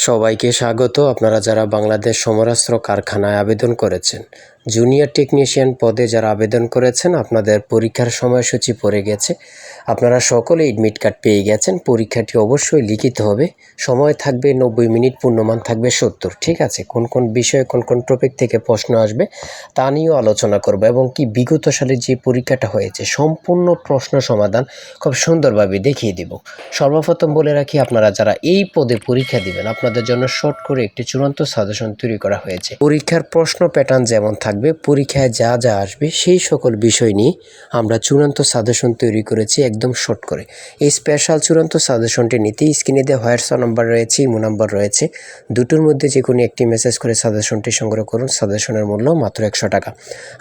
সবাইকে স্বাগত। আপনারা যারা বাংলাদেশ সমরাস্ত্র কারখানায় আবেদন করেছেন জুনিয়র টেকনিশিয়ান পদে যারা আবেদন করেছেন, আপনাদের পরীক্ষার সময়সূচি পড়ে গেছে। আপনারা সকলে এডমিট কার্ড পেয়ে গেছেন। পরীক্ষাটি অবশ্যই লিখিত হবে। সময় থাকবে নব্বই মিনিট, পূর্ণমান থাকবে সত্তর। ঠিক আছে? কোন কোন বিষয়ে কোন কোন টপিক থেকে প্রশ্ন আসবে, তা নিয়েও আলোচনা করব এবং কি বিগত সালে যে পরীক্ষাটা হয়েছে, সম্পূর্ণ প্রশ্ন সমাধান খুব সুন্দরভাবে দেখিয়ে দিব। সর্বপ্রথম বলে রাখি, আপনারা যারা এই পদে পরীক্ষা দিবেন, আপনাদের জন্য শর্ট করে একটি চূড়ান্ত সাজেশন তৈরি করা হয়েছে। পরীক্ষার প্রশ্ন প্যাটার্ন যেমন থাকবে, পরীক্ষায় যা যা আসবে, সেই সকল বিষয় নিয়ে আমরা চূড়ান্ত সাজেশন তৈরি করেছি একদম শর্ট করে। এই স্পেশাল চূড়ান্ত সাজেশনটি নিতে স্ক্রিনে দেওয়া হোয়াটসঅ্যাপ নাম্বার রয়েছে ইমো নাম্বার রয়েছে। দুটোর মধ্যে যে কোনো একটি মেসেজ করে সাজেশনটি সংগ্রহ করুন, সাজেশনের মূল্য মাত্র একশো টাকা।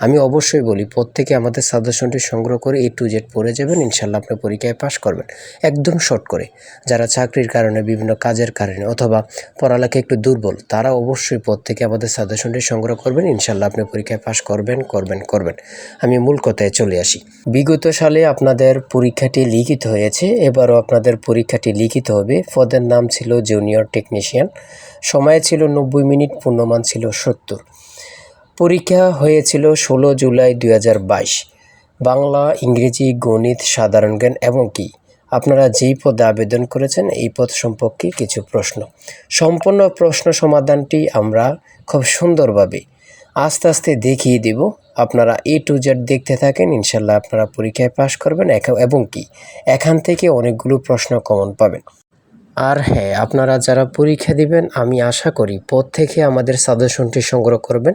আমি অবশ্যই বলি, প্রত্যেকে আমাদের সাজেশনটি সংগ্রহ করে এ টু জেড পড়ে যাবেন, ইনশাল্লাহ আপনি পরীক্ষায় পাশ করবেন। একদম শর্ট করে। যারা চাকরির কারণে, বিভিন্ন কাজের কারণে অথবা পড়ালেখা একটু দুর্বল, তারা অবশ্যই প্রত্যেকে আমাদের সাজেশনটি সংগ্রহ করবেন, ইনশাল্লাহ আপনি পরীক্ষায় পাশ করবেন করবেন করবেন। আমি মূল কথায় চলে আসি। বিগত সালে আপনাদের পরীক্ষাটি লিখিত হয়েছে। এবারও আপনাদের পরীক্ষাটি লিখিত হবে। পদের নাম ছিল জুনিয়র টেকনিশিয়ান। সময় ছিল নব্বই মিনিট, পূর্ণমান ছিল সত্তর। পরীক্ষা হয়েছিল ষোলো জুলাই দু হাজার বাইশ। বাংলা, ইংরেজি, গণিত, সাধারণ জ্ঞান এবং কি? আপনারা যেই পদে আবেদন করেছেন, এই পদ সম্পর্কে কিছু প্রশ্ন। সম্পূর্ণ প্রশ্ন সমাধানটি আমরা খুব সুন্দরভাবে আস্তে আস্তে দেখিয়ে দেব। আপনারা এ টু জেড দেখতে থাকেন ইনশাল্লাহ আপনারা পরীক্ষায় পাশ করবেন। এবং কি? এখান থেকে অনেকগুলো প্রশ্ন কমন পাবেন। আর হ্যাঁ আপনারা যারা পরীক্ষা দিবেন, আমি আশা করি পদ থেকে আমাদের সাজেশনটি সংগ্রহ করবেন।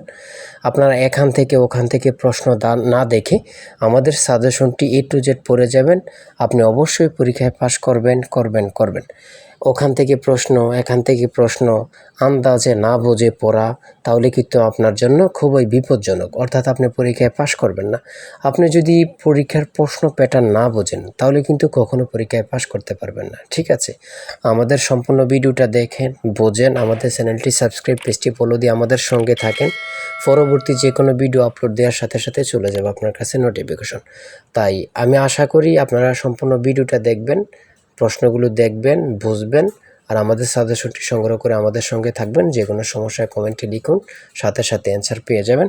আপনারা এখান থেকে, ওখান থেকে প্রশ্ন দা- না দেখে আমাদের সাজেশনটি এ টু জেড পড়ে যাবেন। আপনি অবশ্যই পরীক্ষায় পাশ করবেন করবেন করবেন। ওখান থেকে প্রশ্ন, এখান থেকে প্রশ্ন, আন্দাজে না বুঝে পড়া, তাহলে কিন্তু আপনার জন্য খুবই বিপজ্জনক। অর্থাৎ আপনি পরীক্ষায় পাশ করবেন না। আপনি যদি পরীক্ষার প্রশ্ন প্যাটার্ন না বোঝেন, তাহলে কিন্তু কখনো পরীক্ষায় পাশ করতে পারবেন না। ঠিক আছে? আমাদের সম্পূর্ণ ভিডিওটা দেখেন, বোঝেন, আমাদের চ্যানেলটি সাবস্ক্রাইব, পেজটি ফলো দিয়ে আমাদের সঙ্গে থাকেন। পরবর্তী যে কোনো ভিডিও আপলোড দেওয়ার সাথে সাথে চলে যাবে আপনার কাছে নোটিফিকেশন তাই আমি আশা করি আপনারা সম্পূর্ণ ভিডিওটা দেখবেন। প্রশ্নগুলো দেখবেন, বুঝবেন আর আমাদের সাজেশনটি সংগ্রহ করে আমাদের সঙ্গে থাকবেন। যে কোনো সমস্যায় কমেন্টে লিখুন, সাথে সাথে অ্যান্সার পেয়ে যাবেন।